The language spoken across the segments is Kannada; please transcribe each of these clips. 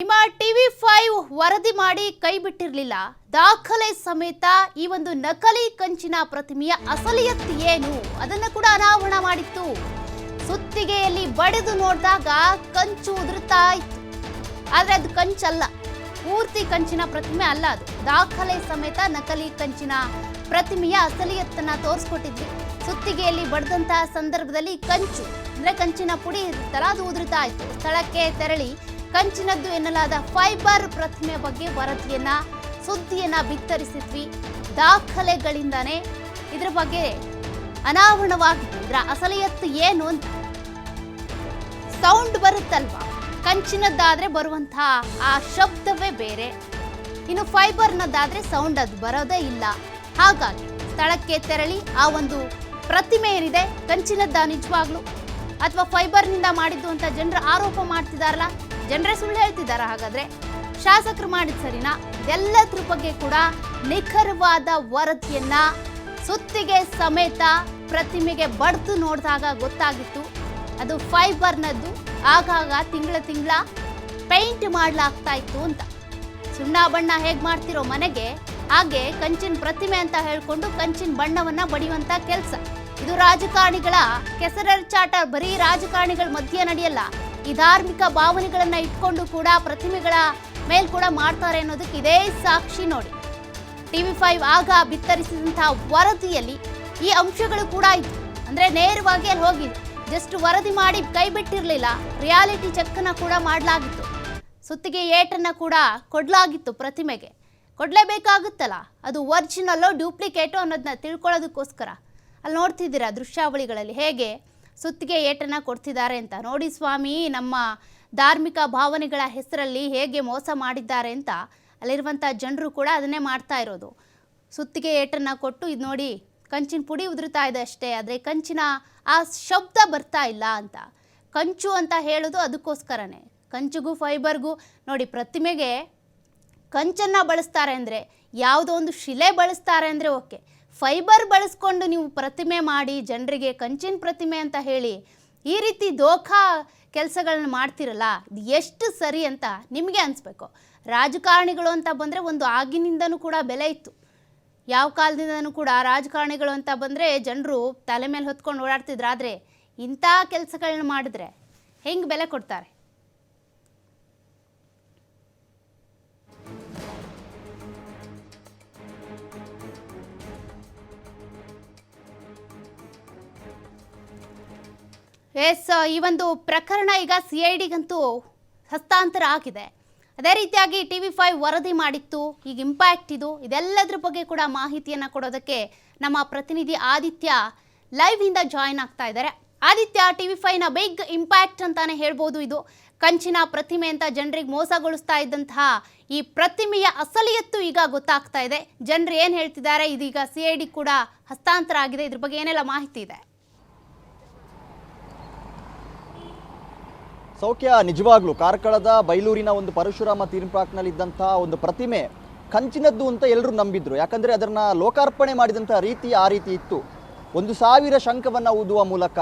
ನಿಮ್ಮ ಟಿವಿ ಫೈವ್ ವರದಿ ಮಾಡಿ ಕೈ ಬಿಟ್ಟಿರಲಿಲ್ಲ. ದಾಖಲೆ ಸಮೇತ ಈ ಒಂದು ನಕಲಿ ಕಂಚಿನ ಪ್ರತಿಮೆಯ ಅಸಲಿಯತ್ತು ಏನು? ಅದನ್ನ ಕೂಡ ಅನಾವರಣ ಮಾಡಿತ್ತು. ಸುತ್ತಿಗೆಯಲ್ಲಿ ಬಡಿದು ನೋಡಿದಾಗ ಕಂಚು ಉದುರುತ್ತಾ ಇತ್ತು. ಆದ್ರೆ ಅದು ಕಂಚಲ್ಲ. ಪೂರ್ತಿ ಕಂಚಿನ ಪ್ರತಿಮೆ ಅಲ್ಲ ಅದು. ದಾಖಲೆ ಸಮೇತ ನಕಲಿ ಕಂಚಿನ ಪ್ರತಿಮೆಯ ಅಸಲಿಯತ್ತನ್ನ ತೋರಿಸ್ಕೊಟ್ಟಿದ್ವಿ. ಸುತ್ತಿಗೆಯಲ್ಲಿ ಬಡ್ದಂತಹ ಸಂದರ್ಭದಲ್ಲಿ ಕಂಚು, ಅಂದ್ರೆ ಕಂಚಿನ ಪುಡಿ ಇರುತ್ತಲ್ಲ ಅದು ಉದುರುತ್ತಾ ಇತ್ತು. ಸ್ಥಳಕ್ಕೆ ತೆರಳಿ ಕಂಚಿನದ್ದು ಎನ್ನಲಾದ ಫೈಬರ್ ಪ್ರತಿಮೆ ಬಗ್ಗೆ ವರದಿಯನ್ನ, ಸುದ್ದಿಯನ್ನ ಬಿತ್ತರಿಸಿದ್ವಿ. ದಾಖಲೆಗಳಿಂದಾನೇ ಇದ್ರ ಬಗ್ಗೆ ಅನಾವರಣವಾಗಿದೆ. ಇದರ ಅಸಲಿಯತ್ತು ಏನು ಅಂತ. ಸೌಂಡ್ ಬರುತ್ತಲ್ವಾ? ಕಂಚಿನದ್ದಾದ್ರೆ ಬರುವಂತಹ ಆ ಶಬ್ದವೇ ಬೇರೆ. ಇನ್ನು ಫೈಬರ್ನದ್ದಾದ್ರೆ ಸೌಂಡ್ ಅದು ಬರೋದೇ ಇಲ್ಲ. ಹಾಗಾಗಿ ಸ್ಥಳಕ್ಕೆ ತೆರಳಿ ಆ ಒಂದು ಪ್ರತಿಮೆ ಏನಿದೆ, ಕಂಚಿನದ್ದ ನಿಜವಾಗ್ಲು? ಅಥವಾ ಫೈಬರ್ನಿಂದ ಮಾಡಿದ್ದು ಅಂತ ಜನರು ಆರೋಪ ಮಾಡ್ತಿದಾರಲ್ಲ ಜನರೇ ಸುಳ್ಳು ಹೇಳ್ತಿದ್ದಾರೆ. ಹಾಗಾದ್ರೆ ಶಾಸಕರು ಮಾಡಿದ ಸರಿನಾ? ಎಲ್ಲದ್ರ ಬಗ್ಗೆ ಕೂಡ ನಿಖರವಾದ ವರದಿಯನ್ನ ಸುತ್ತಿಗೆ ಸಮೇತ ಪ್ರತಿಮೆಗೆ ಬಡ್ದು ನೋಡಿದಾಗ ಗೊತ್ತಾಗಿತ್ತು. ಅದು ಫೈಬರ್ನದ್ದು. ಆಗಾಗ ತಿಂಗಳ ತಿಂಗಳ ಪೇಂಟ್ ಮಾಡಲಾಗ್ತಾ ಇತ್ತು ಅಂತ. ಸುಣ್ಣ ಬಣ್ಣ ಹೇಗೆ ಮಾಡ್ತಿರೋ ಮನೆಗೆ ಹಾಗೆ ಕಂಚಿನ ಪ್ರತಿಮೆ ಅಂತ ಹೇಳ್ಕೊಂಡು ಕಂಚಿನ ಬಣ್ಣವನ್ನ ಬಡಿಯುವಂತ ಕೆಲಸ. ಇದು ರಾಜಕಾರಣಿಗಳ ಕೆಸರಚಾಟ ಬರೀ ರಾಜಕಾರಣಿಗಳ ಮಧ್ಯೆ ನಡೆಯಲ್ಲ. ಈ ಧಾರ್ಮಿಕ ಭಾವನೆಗಳನ್ನ ಇಟ್ಕೊಂಡು ಕೂಡ ಪ್ರತಿಮೆಗಳ ಮೇಲ್ ಕೂಡ ಮಾಡ್ತಾರೆ ಅನ್ನೋದಕ್ಕೆ ಇದೇ ಸಾಕ್ಷಿ ನೋಡಿ. ಟಿವಿ ಫೈವ್ ಆಗ ಬಿತ್ತರಿಸಿದಂತಹ ವರದಿಯಲ್ಲಿ ಈ ಅಂಶಗಳು ಕೂಡ ಇತ್ತು ಅಂದ್ರೆ ನೇರವಾಗಿ ಅಲ್ಲಿ ಹೋಗಿ ಜಸ್ಟ್ ವರದಿ ಮಾಡಿ ಕೈ ಬಿಟ್ಟಿರಲಿಲ್ಲ. ರಿಯಾಲಿಟಿ ಚೆಕ್ನ ಕೂಡ ಮಾಡಲಾಗಿತ್ತು. ಸುತ್ತಿಗೆ ಏಟನ್ನ ಕೂಡ ಕೊಡ್ಲಾಗಿತ್ತು ಪ್ರತಿಮೆಗೆ. ಕೊಡ್ಲೇಬೇಕಾಗುತ್ತಲ್ಲ? ಅದು ಒರಿಜಿನಲ್ಲೋ ಡ್ಯೂಪ್ಲಿಕೇಟೋ ಅನ್ನೋದನ್ನ ತಿಳ್ಕೊಳ್ಳೋದಕ್ಕೋಸ್ಕರ. ಅಲ್ಲಿ ನೋಡ್ತಿದ್ದೀರಾ ದೃಶ್ಯಾವಳಿಗಳಲ್ಲಿ ಹೇಗೆ ಸುತ್ತಿಗೆ ಏಟನ್ನ ಕೊಡ್ತಿದ್ದಾರೆ ಅಂತ. ನೋಡಿ ಸ್ವಾಮಿ, ನಮ್ಮ ಧಾರ್ಮಿಕ ಭಾವನೆಗಳ ಹೆಸರಲ್ಲಿ ಹೇಗೆ ಮೋಸ ಮಾಡಿದ್ದಾರೆ ಅಂತ ಅಲ್ಲಿರುವಂಥ ಜನರು ಕೂಡ ಅದನ್ನೇ ಮಾಡ್ತಾ ಇರೋದು. ಸುತ್ತಿಗೆ ಏಟನ್ನ ಕೊಟ್ಟು ಇದು ನೋಡಿ ಕಂಚಿನ ಪುಡಿ ಉದುರುತ್ತಾ ಇದೆ ಅಷ್ಟೇ, ಆದರೆ ಕಂಚಿನ ಆ ಶಬ್ದ ಬರ್ತಾ ಇಲ್ಲ ಅಂತ. ಕಂಚು ಅಂತ ಹೇಳೋದು ಅದಕ್ಕೋಸ್ಕರನೇ. ಕಂಚಿಗೂ ಫೈಬರ್ಗೂ ನೋಡಿ ಪ್ರತಿಮೆಗೆ ಕಂಚನ್ನು ಬಳಸ್ತಾರೆ ಅಂದರೆ ಯಾವುದೋ ಒಂದು ಶಿಲೆ ಬಳಸ್ತಾರೆ ಅಂದರೆ ಓಕೆ. ಫೈಬರ್ ಬಳಸ್ಕೊಂಡು ನೀವು ಪ್ರತಿಮೆ ಮಾಡಿ ಜನರಿಗೆ ಕಂಚಿನ ಪ್ರತಿಮೆ ಅಂತ ಹೇಳಿ ಈ ರೀತಿ ದೋಖಾ ಕೆಲಸಗಳನ್ನ ಮಾಡ್ತಿರಲ್ಲ, ಇದು ಎಷ್ಟು ಸರಿ ಅಂತ ನಿಮಗೆ ಅನಿಸ್ಬೇಕು. ರಾಜಕಾರಣಿಗಳು ಅಂತ ಬಂದರೆ ಒಂದು ಆಗಿನಿಂದನೂ ಕೂಡ ಬೆಲೆ ಇತ್ತು. ಯಾವ ಕಾಲದಿಂದನೂ ಕೂಡ ರಾಜಕಾರಣಿಗಳು ಅಂತ ಬಂದರೆ ಜನರು ತಲೆ ಮೇಲೆ ಹೊತ್ಕೊಂಡು ಓಡಾಡ್ತಿದ್ರು. ಆದರೆ ಇಂಥ ಕೆಲಸಗಳನ್ನ ಮಾಡಿದ್ರೆ ಹೆಂಗೆ ಬೆಲೆ ಕೊಡ್ತಾರೆ? ಎಸ್ ಈ ಒಂದು ಪ್ರಕರಣ ಈಗ ಸಿ ಐ ಡಿಗಂತೂ ಹಸ್ತಾಂತರ ಆಗಿದೆ. ಅದೇ ರೀತಿಯಾಗಿ ಟಿ ವಿ ಫೈವ್ ವರದಿ ಮಾಡಿತ್ತು, ಈಗ ಇಂಪ್ಯಾಕ್ಟ್ ಇದು. ಇದೆಲ್ಲದ್ರ ಬಗ್ಗೆ ಕೂಡ ಮಾಹಿತಿಯನ್ನು ಕೊಡೋದಕ್ಕೆ ನಮ್ಮ ಪ್ರತಿನಿಧಿ ಆದಿತ್ಯ ಲೈವ್ ಇಂದ ಜಾಯಿನ್ ಆಗ್ತಾ ಇದ್ದಾರೆ. ಆದಿತ್ಯ, ಟಿ ವಿ ಫೈವ್ನ ಬಿಗ್ ಇಂಪ್ಯಾಕ್ಟ್ ಅಂತಾನೆ ಹೇಳ್ಬೋದು ಇದು. ಕಂಚಿನ ಪ್ರತಿಮೆ ಅಂತ ಜನರಿಗೆ ಮೋಸಗೊಳಿಸ್ತಾ ಇದ್ದಂತಹ ಈ ಪ್ರತಿಮೆಯ ಅಸಲಿಯತ್ತು ಈಗ ಗೊತ್ತಾಗ್ತಾ ಇದೆ. ಜನರು ಏನು ಹೇಳ್ತಿದ್ದಾರೆ, ಇದೀಗ ಸಿ ಐ ಡಿ ಕೂಡ ಹಸ್ತಾಂತರ ಆಗಿದೆ. ಇದ್ರ ಬಗ್ಗೆ ಏನೆಲ್ಲ ಮಾಹಿತಿ ಇದೆ? ಸೌಖ್ಯ ನಿಜವಾಗ್ಲೂ. ಕಾರ್ಕಳದ ಬೈಲೂರಿನ ಒಂದು ಪರಶುರಾಮ ಥೀಮ್ ಪಾರ್ಕ್ನಲ್ಲಿದ್ದಂತಹ ಒಂದು ಪ್ರತಿಮೆ ಕಂಚಿನದ್ದು ಅಂತ ಎಲ್ಲರೂ ನಂಬಿದ್ರು. ಯಾಕಂದ್ರೆ ಅದನ್ನ ಲೋಕಾರ್ಪಣೆ ಮಾಡಿದಂಥ ರೀತಿ ಆ ರೀತಿ ಇತ್ತು. ಒಂದು ಸಾವಿರ ಶಂಖವನ್ನು ಊದುವ ಮೂಲಕ,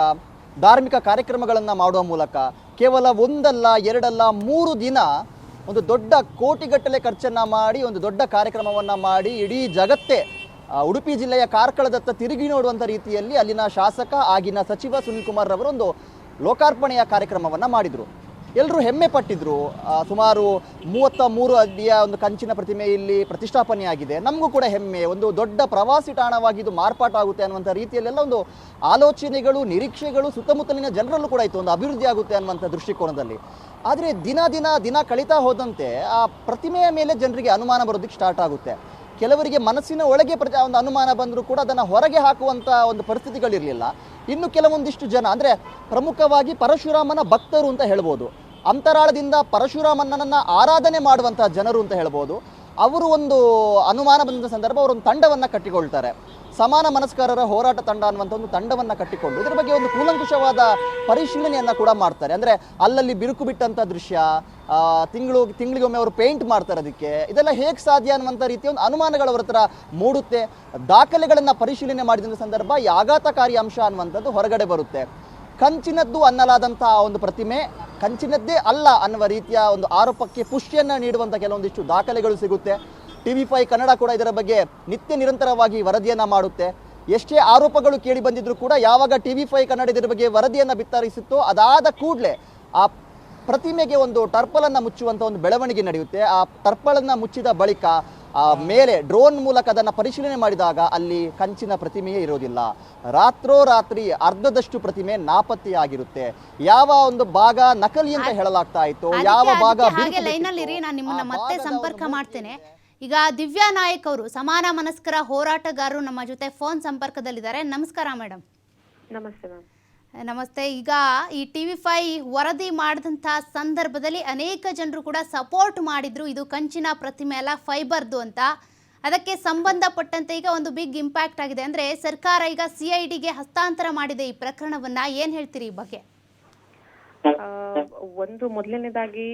ಧಾರ್ಮಿಕ ಕಾರ್ಯಕ್ರಮಗಳನ್ನು ಮಾಡುವ ಮೂಲಕ, ಕೇವಲ ಒಂದಲ್ಲ, ಎರಡಲ್ಲ, ಮೂರು ದಿನ ಒಂದು ದೊಡ್ಡ ಕೋಟಿಗಟ್ಟಲೆ ಖರ್ಚನ್ನ ಮಾಡಿ, ಒಂದು ದೊಡ್ಡ ಕಾರ್ಯಕ್ರಮವನ್ನ ಮಾಡಿ ಇಡೀ ಜಗತ್ತೇ ಉಡುಪಿ ಜಿಲ್ಲೆಯ ಕಾರ್ಕಳದತ್ತ ತಿರುಗಿ ನೋಡುವಂಥ ರೀತಿಯಲ್ಲಿ ಅಲ್ಲಿನ ಶಾಸಕ ಆಗಿನ ಸಚಿವ ಸುನಿಲ್ ಕುಮಾರ್ ರವರು ಒಂದು ಲೋಕಾರ್ಪಣೆಯ ಕಾರ್ಯಕ್ರಮವನ್ನು ಮಾಡಿದರು. ಎಲ್ಲರೂ ಹೆಮ್ಮೆ ಪಟ್ಟಿದ್ರು. ಸುಮಾರು ಮೂವತ್ತ ಮೂರು ಅಡಿಯ ಒಂದು ಕಂಚಿನ ಪ್ರತಿಮೆ ಇಲ್ಲಿ ಪ್ರತಿಷ್ಠಾಪನೆಯಾಗಿದೆ. ನಮಗೂ ಕೂಡ ಹೆಮ್ಮೆ. ಒಂದು ದೊಡ್ಡ ಪ್ರವಾಸಿ ತಾಣವಾಗಿ ಇದು ಮಾರ್ಪಾಟಾಗುತ್ತೆ ಅನ್ನುವಂಥ ರೀತಿಯಲ್ಲೆಲ್ಲ ಒಂದು ಆಲೋಚನೆಗಳು, ನಿರೀಕ್ಷೆಗಳು ಸುತ್ತಮುತ್ತಲಿನ ಜನರಲ್ಲೂ ಕೂಡ ಇತ್ತು. ಒಂದು ಅಭಿವೃದ್ಧಿ ಆಗುತ್ತೆ ಅನ್ನುವಂಥ ದೃಷ್ಟಿಕೋನದಲ್ಲಿ. ಆದರೆ ದಿನ ದಿನ ದಿನ ಕಳೀತಾ ಹೋದಂತೆ ಆ ಪ್ರತಿಮೆಯ ಮೇಲೆ ಜನರಿಗೆ ಅನುಮಾನ ಬರೋದಕ್ಕೆ ಸ್ಟಾರ್ಟ್ ಆಗುತ್ತೆ. ಕೆಲವರಿಗೆ ಮನಸ್ಸಿನ ಒಳಗೆ ಪ್ರತಿ ಒಂದು ಅನುಮಾನ ಬಂದರೂ ಕೂಡ ಅದನ್ನು ಹೊರಗೆ ಹಾಕುವಂಥ ಒಂದು ಪರಿಸ್ಥಿತಿಗಳಿರಲಿಲ್ಲ. ಇನ್ನು ಕೆಲವೊಂದಿಷ್ಟು ಜನ, ಅಂದರೆ ಪ್ರಮುಖವಾಗಿ ಪರಶುರಾಮನ ಭಕ್ತರು ಅಂತ ಹೇಳ್ಬೋದು. ಅಂತರಾಳದಿಂದ ಪರಶುರಾಮನನ್ನ ಆರಾಧನೆ ಮಾಡುವಂತಹ ಜನರು ಅಂತ ಹೇಳ್ಬೋದು. ಅವರು ಒಂದು ಅನುಮಾನ ಬಂದ ಸಂದರ್ಭ ಅವರೊಂದು ತಂಡವನ್ನು ಕಟ್ಟಿಕೊಳ್ತಾರೆ. ಸಮಾನ ಮನಸ್ಕಾರರ ಹೋರಾಟ ತಂಡ ಅನ್ನುವಂಥ ಒಂದು ತಂಡವನ್ನು ಕಟ್ಟಿಕೊಂಡು, ಇದರ ಬಗ್ಗೆ ಒಂದು ಕೂಲಂಕುಷವಾದ ಪರಿಶೀಲನೆಯನ್ನು ಕೂಡ ಮಾಡ್ತಾರೆ. ಅಂದರೆ ಅಲ್ಲಲ್ಲಿ ಬಿರುಕು ಬಿಟ್ಟಂಥ ದೃಶ್ಯ ತಿಂಗಳು, ತಿಂಗಳಿಗೊಮ್ಮೆ ಅವರು ಪೇಂಟ್ ಮಾಡ್ತಾರೆ ಅದಕ್ಕೆ. ಇದೆಲ್ಲ ಹೇಗೆ ಸಾಧ್ಯ ಅನ್ನುವಂಥ ರೀತಿಯ ಒಂದು ಅನುಮಾನಗಳು ಅವ್ರ ಹತ್ರ ಮೂಡುತ್ತೆ. ದಾಖಲೆಗಳನ್ನು ಪರಿಶೀಲನೆ ಮಾಡಿದ ಸಂದರ್ಭ ಈ ಆಘಾತಕಾರಿ ಅಂಶ ಅನ್ನುವಂಥದ್ದು ಹೊರಗಡೆ ಬರುತ್ತೆ. ಕಂಚಿನದ್ದು ಅನ್ನಲಾದಂತಹ ಒಂದು ಪ್ರತಿಮೆ, ಕಂಚಿನದ್ದೇ ಅಲ್ಲ ಅನ್ನುವ ರೀತಿಯ ಒಂದು ಆರೋಪಕ್ಕೆ ಪುಷ್ಟಿಯನ್ನು ನೀಡುವಂಥ ಕೆಲವೊಂದಿಷ್ಟು ದಾಖಲೆಗಳು ಸಿಗುತ್ತೆ. ಟಿ ವಿ ಫೈ ಕನ್ನಡ ಕೂಡ ಇದರ ಬಗ್ಗೆ ನಿತ್ಯ ನಿರಂತರವಾಗಿ ವರದಿಯನ್ನು ಮಾಡುತ್ತೆ. ಎಷ್ಟೇ ಆರೋಪಗಳು ಕೇಳಿ ಬಂದಿದ್ರು ಕೂಡ ಯಾವಾಗ ಟಿ ವಿ ಫೈ ಕನ್ನಡ ಬಗ್ಗೆ ವರದಿಯನ್ನು ಬಿತ್ತರಿಸಿತ್ತೋ ಅದಾದ ಕೂಡಲೇ ಆ ಪ್ರತಿಮೆಗೆ ಒಂದು ಟರ್ಪಲನ್ನು ಮುಚ್ಚುವಂಥ ಒಂದು ಬೆಳವಣಿಗೆ ನಡೆಯುತ್ತೆ. ಆ ಟರ್ಪಲನ್ನು ಮುಚ್ಚಿದ ಬಳಿಕ ಆ ಮೇಲೆ ಡ್ರೋನ್ ಮೂಲಕ ಅದನ್ನು ಪರಿಶೀಲನೆ ಮಾಡಿದಾಗ ಅಲ್ಲಿ ಕಂಚಿನ ಪ್ರತಿಮೆಯೇ ಇರೋದಿಲ್ಲ. ರಾತ್ರೋರಾತ್ರಿ ಅರ್ಧದಷ್ಟು ಪ್ರತಿಮೆ ನಾಪತ್ತೆಯಾಗಿರುತ್ತೆ. ಯಾವ ಒಂದು ಭಾಗ ನಕಲಿ ಅಂತ ಹೇಳಲಾಗ್ತಾ ಇತ್ತು ಯಾವ ಭಾಗ ಲೈನಲ್ಲಿ ನಾನು ನಿಮ್ಮನ್ನ ಮತ್ತೆ ಸಂಪರ್ಕ ಮಾಡ್ತೇನೆ. ಈಗ ದಿವ್ಯಾ ನಾಯಕ್ ಅವರು ಸಮಾನ ಮನಸ್ಕರ ಹೋರಾಟಗಾರರು ನಮ್ಮ ಜೊತೆ ಫೋನ್ ಸಂಪರ್ಕದಲ್ಲಿದ್ದಾರೆ. ನಮಸ್ಕಾರ ಮೇಡಮ್ ನಮಸ್ತೆ ಮ್ಯಾಮ್. ನಮಸ್ತೆ. ಈಗ ಈ ಟಿ ವಿ ಫೈ ವರದಿ ಮಾಡಿದಂಥ ಸಂದರ್ಭದಲ್ಲಿ ಅನೇಕ ಜನರು ಕೂಡ ಸಪೋರ್ಟ್ ಮಾಡಿದ್ರು. ಇದು ಕಂಚಿನ ಪ್ರತಿಮೆ ಅಲ್ಲ ಫೈಬರ್ದು ಅಂತ. ಅದಕ್ಕೆ ಸಂಬಂಧಪಟ್ಟಂತೆ ಈಗ ಒಂದು ಬಿಗ್ ಇಂಪ್ಯಾಕ್ಟ್ ಆಗಿದೆ. ಅಂದ್ರೆ ಸರ್ಕಾರ ಈಗ ಸಿ ಐ ಡಿಗೆ ಹಸ್ತಾಂತರ ಮಾಡಿದೆ ಈ ಪ್ರಕರಣವನ್ನ. ಏನ್ ಹೇಳ್ತೀರಿ ಈ ಬಗ್ಗೆ? ಒಂದು ಮೊದಲನೇದಾಗಿ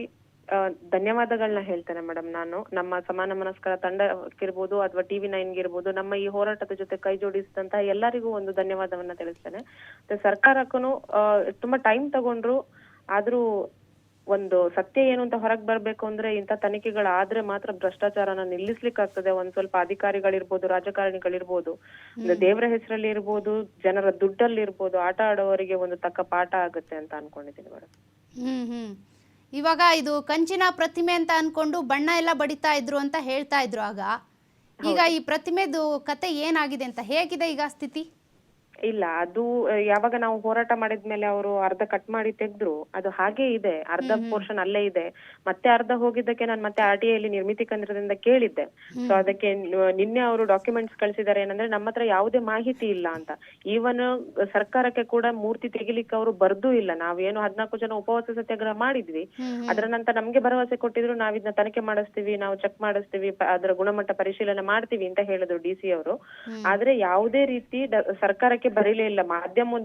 ಧನ್ಯವಾದಗಳನ್ನ ಹೇಳ್ತೇನೆ ಮೇಡಮ್ ನಾನು. ನಮ್ಮ ಸಮಾನ ಮನಸ್ಕರ ತಂಡಕ್ಕಿರ್ಬೋದು ಅಥವಾ ಟಿವಿ ನೈನ್ಗಿರ್ಬೋದು ನಮ್ಮ ಈ ಹೋರಾಟದ ಜೊತೆ ಕೈ ಜೋಡಿಸಿದಂತಹ ಎಲ್ಲರಿಗೂ ಒಂದು ಧನ್ಯವಾದವನ್ನ ತಿಳಿಸ್ತೇನೆ. ಮತ್ತೆ ಸರ್ಕಾರಕ್ಕೂ ತುಂಬಾ ಟೈಮ್ ತಗೊಂಡ್ರು ಆದ್ರೂ ಒಂದು ಸತ್ಯ ಏನು ಅಂತ ಹೊರಗ್ ಬರ್ಬೇಕು ಅಂದ್ರೆ ಇಂಥ ತನಿಖೆಗಳಾದ್ರೆ ಮಾತ್ರ ಭ್ರಷ್ಟಾಚಾರನ ನಿಲ್ಲಿಸ್ಲಿಕ್ಕಾಗ್ತದೆ. ಒಂದ್ ಸ್ವಲ್ಪ ಅಧಿಕಾರಿಗಳಿರ್ಬೋದು ರಾಜಕಾರಣಿಗಳಿರ್ಬೋದು ಒಂದು ದೇವರ ಹೆಸರಲ್ಲಿ ಇರ್ಬೋದು ಜನರ ದುಡ್ಡಲ್ಲಿ ಇರ್ಬೋದು ಆಟ ಆಡೋವರಿಗೆ ಒಂದು ತಕ್ಕ ಪಾಠ ಆಗುತ್ತೆ ಅಂತ ಅನ್ಕೊಂಡಿದ್ದೀನಿ ಮೇಡಮ್ ಹ್ಮ್ ಹ್ಮ್. ಇವಾಗ ಇದು ಕಂಚಿನ ಪ್ರತಿಮೆ ಅಂತ ಅನ್ಕೊಂಡು ಬಣ್ಣ ಎಲ್ಲ ಬಡಿತಾ ಇದ್ರು ಅಂತ ಹೇಳ್ತಾ ಇದ್ರು ಆಗ. ಈಗ ಈ ಪ್ರತಿಮೆದು ಕತೆ ಏನಾಗಿದೆ ಅಂತ ಹೇಗಿದೆ ಈಗ ಸ್ಥಿತಿ? ಇಲ್ಲ ಅದು ಯಾವಾಗ ನಾವು ಹೋರಾಟ ಮಾಡಿದ್ಮೇಲೆ ಅವರು ಅರ್ಧ ಕಟ್ ಮಾಡಿ ತೆಗೆದ್ರು ಅದು ಹಾಗೆ ಇದೆ ಅರ್ಧ ಪೋರ್ಷನ್ ಅಲ್ಲೇ ಇದೆ. ಮತ್ತೆ ಅರ್ಧ ಹೋಗಿದ್ದಕ್ಕೆ ನಾನು ಮತ್ತೆ ಆರ್ ಟಿ ಐಲಿ ನಿರ್ಮಿತಿ ಕೇಂದ್ರದಿಂದ ಕೇಳಿದ್ದೆ. ಸೊ ಅದಕ್ಕೆ ನಿನ್ನೆ ಅವರು ಡಾಕ್ಯುಮೆಂಟ್ಸ್ ಕಳಿಸಿದ್ದಾರೆ ಏನಂದ್ರೆ ನಮ್ಮ ಹತ್ರ ಯಾವುದೇ ಮಾಹಿತಿ ಇಲ್ಲ ಅಂತ. ಈವನ್ ಸರ್ಕಾರಕ್ಕೆ ಕೂಡ ಮೂರ್ತಿ ತೆಗಿಲಿಕ್ಕೆ ಅವರು ಬರ್ದು ಇಲ್ಲ. ನಾವೇನು ಹದ್ನಾಲ್ಕು ಜನ ಉಪವಾಸ ಸತ್ಯಾಗ್ರಹ ಮಾಡಿದ್ವಿ. ಅದರ ನಂತರ ನಮ್ಗೆ ಭರವಸೆ ಕೊಟ್ಟಿದ್ರು ನಾವ್ ಇದನ್ನ ತನಿಖೆ ಮಾಡಿಸ್ತೀವಿ ನಾವು ಚೆಕ್ ಮಾಡಿಸ್ತೀವಿ ಅದರ ಗುಣಮಟ್ಟ ಪರಿಶೀಲನೆ ಮಾಡ್ತೀವಿ ಅಂತ ಹೇಳಿದ್ರು ಡಿ ಸಿ ಅವರು. ಆದ್ರೆ ಯಾವುದೇ ರೀತಿ ಸರ್ಕಾರಕ್ಕೆ ಬರೀಲೇ ಇಲ್ಲ. ಮಾಧ್ಯಮ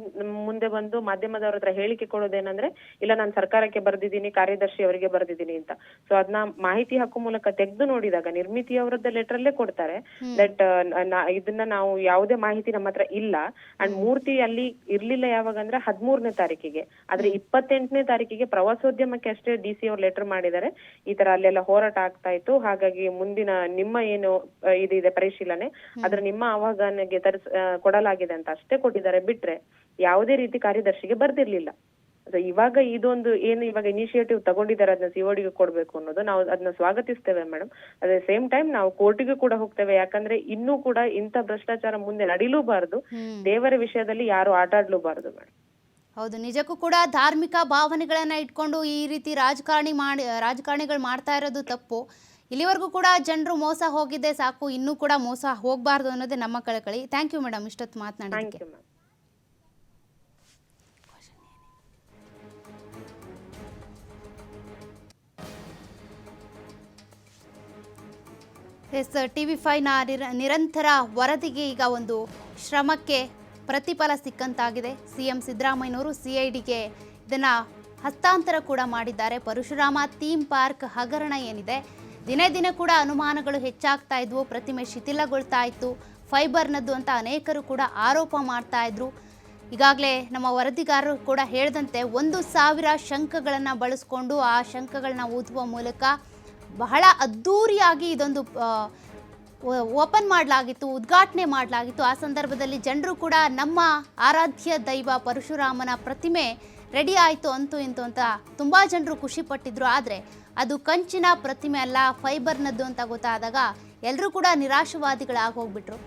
ಮುಂದೆ ಬಂದು ಮಾಧ್ಯಮದವ್ರ ಹತ್ರ ಹೇಳಿಕೆ ಕೊಡೋದೇನಂದ್ರೆ ಇಲ್ಲ ನಾನು ಸರ್ಕಾರಕ್ಕೆ ಬರೆದಿದ್ದೀನಿ ಕಾರ್ಯದರ್ಶಿ ಅವರಿಗೆ ಬರ್ದಿದೀನಿ ಅಂತ. ಸೊ ಅದನ್ನ ಮಾಹಿತಿ ಹಕ್ಕು ಮೂಲಕ ತೆಗೆದು ನೋಡಿದಾಗ ನಿರ್ಮಿತಿ ಅವರದ್ದ ಲೆಟರ್ ಅಲ್ಲೇ ಕೊಡ್ತಾರೆ ದಟ್ ಇದನ್ನ ನಾವು ಯಾವುದೇ ಮಾಹಿತಿ ನಮ್ಮ ಹತ್ರ ಇಲ್ಲ. ಅಂಡ್ ಮೂರ್ತಿ ಅಲ್ಲಿ ಇರ್ಲಿಲ್ಲ ಯಾವಾಗ ಅಂದ್ರೆ ಹದಿಮೂರನೇ ತಾರೀಕಿಗೆ. ಆದ್ರೆ ಇಪ್ಪತ್ತೆಂಟನೇ ತಾರೀಕಿಗೆ ಪ್ರವಾಸೋದ್ಯಮಕ್ಕೆ ಅಷ್ಟೇ ಡಿ ಸಿ ಅವ್ರು ಲೆಟರ್ ಮಾಡಿದ್ದಾರೆ. ಈ ತರ ಅಲ್ಲೆಲ್ಲ ಹೋರಾಟ ಆಗ್ತಾ ಇತ್ತು. ಹಾಗಾಗಿ ಮುಂದಿನ ನಿಮ್ಮ ಏನು ಇದಿದೆ ಪರಿಶೀಲನೆ. ಅದ್ರ ನಿಮ್ಮ ಆವಾಗ ತರಿಸ್ ಕೊಡಲಾಗಿದೆ ಅಂತ ಅಷ್ಟೇ ಕೊಟ್ಟಿದ್ದಾರೆ ಬಿಟ್ರೆ ಯಾವುದೇ ರೀತಿ ಕಾರ್ಯದರ್ಶಿಗೆ ಬರ್ದಿರ್ಲಿಲ್ಲ. ಇವಾಗ ಇದೊಂದು ಏನು ಇವಾಗ ಇನಿಷಿಯೇಟಿವ್ ತಗೊಂಡಿದ್ದಾರೆ ಅದನ್ನ ಸಿಒಡಿಗೆ ಕೊಡ್ಬೇಕು ಅನ್ನೋದು ನಾವು ಅದನ್ನ ಸ್ವಾಗತಿಸ್ತೇವೆ ಮೇಡಮ್ ಅದೇ ಸೇಮ್ ಟೈಮ್ ನಾವು ಕೋರ್ಟಿಗೂ ಕೂಡ ಹೋಗ್ತೇವೆ. ಯಾಕಂದ್ರೆ ಇನ್ನೂ ಕೂಡ ಇಂಥ ಭ್ರಷ್ಟಾಚಾರ ಮುಂದೆ ನಡಿಲೂಬಾರದು. ದೇವರ ವಿಷಯದಲ್ಲಿ ಯಾರು ಆಟ ಆಡ್ಲೂಬಾರದು ಮೇಡಮ್ ಹೌದು ನಿಜಕ್ಕೂ ಕೂಡ ಧಾರ್ಮಿಕ ಭಾವನೆಗಳನ್ನ ಇಟ್ಕೊಂಡು ಈ ರೀತಿ ರಾಜಕಾರಣಿ ಮಾಡಿ ರಾಜಕಾರಣಿಗಳು ಮಾಡ್ತಾ ಇರೋದು ತಪ್ಪು. ಇಲ್ಲಿವರೆಗೂ ಕೂಡ ಜನರು ಮೋಸ ಹೋಗಿದ್ದೆ ಸಾಕು. ಇನ್ನೂ ಕೂಡ ಮೋಸ ಹೋಗಬಾರ್ದು ಅನ್ನೋದೇ ನಮ್ಮ ಕಳಕಳಿ. ಥ್ಯಾಂಕ್ ಯು ಮೇಡಮ್ ಇಷ್ಟೊತ್ತು ಮಾತನಾಡೋದಕ್ಕೆ ಎಸ್ ಟಿ ವಿ ಫೈನ ನಿರಂತರ ವರದಿಗೆ ಈಗ ಒಂದು ಶ್ರಮಕ್ಕೆ ಪ್ರತಿಫಲ ಸಿಕ್ಕಂತಾಗಿದೆ. ಸಿ ಎಂ ಸಿದ್ದರಾಮಯ್ಯನವರು ಸಿ ಐ ಡಿಗೆ ಇದನ್ನು ಹಸ್ತಾಂತರ ಕೂಡ ಮಾಡಿದ್ದಾರೆ. ಪರಶುರಾಮ ಥೀಮ್ ಪಾರ್ಕ್ ಹಗರಣ ಏನಿದೆ? ದಿನೇ ದಿನೇ ಕೂಡ ಅನುಮಾನಗಳು ಹೆಚ್ಚಾಗ್ತಾ ಇದ್ವು, ಪ್ರತಿಮೆ ಶಿಥಿಲಗೊಳ್ತಾ ಇತ್ತು, ಫೈಬರ್ನದ್ದು ಅಂತ ಅನೇಕರು ಕೂಡ ಆರೋಪ ಮಾಡ್ತಾ ಇದ್ರು. ಈಗಾಗಲೇ ನಮ್ಮ ವರದಿಗಾರರು ಕೂಡ ಹೇಳಿದಂತೆ ಒಂದು ಸಾವಿರ ಶಂಖಗಳನ್ನು ಬಳಸ್ಕೊಂಡು ಆ ಶಂಖಗಳನ್ನ ಊದುವ ಮೂಲಕ ಬಹಳ ಅದ್ಧೂರಿಯಾಗಿ ಇದೊಂದು ಓಪನ್ ಮಾಡಲಾಗಿತ್ತು, ಉದ್ಘಾಟನೆ ಮಾಡಲಾಗಿತ್ತು. ಆ ಸಂದರ್ಭದಲ್ಲಿ ಜನರು ಕೂಡ ನಮ್ಮ ಆರಾಧ್ಯ ದೈವ ಪರಶುರಾಮನ ಪ್ರತಿಮೆ ರೆಡಿ ಆಯಿತು, ಅಂತೂ ಇಂತು ಅಂತ ತುಂಬ ಜನರು ಖುಷಿಪಟ್ಟಿದ್ರು ಆದರೆ ಅದು ಕಂಚಿನ ಪ್ರತಿಮೆ ಅಲ್ಲ ಫೈಬರ್ನದ್ದು ಅಂತ ಗೊತ್ತಾದಾಗ ಎಲ್ಲರೂ ಕೂಡ ನಿರಾಶವಾದಿಗಳಾಗಿ ಹೋಗ್ಬಿಟ್ರು.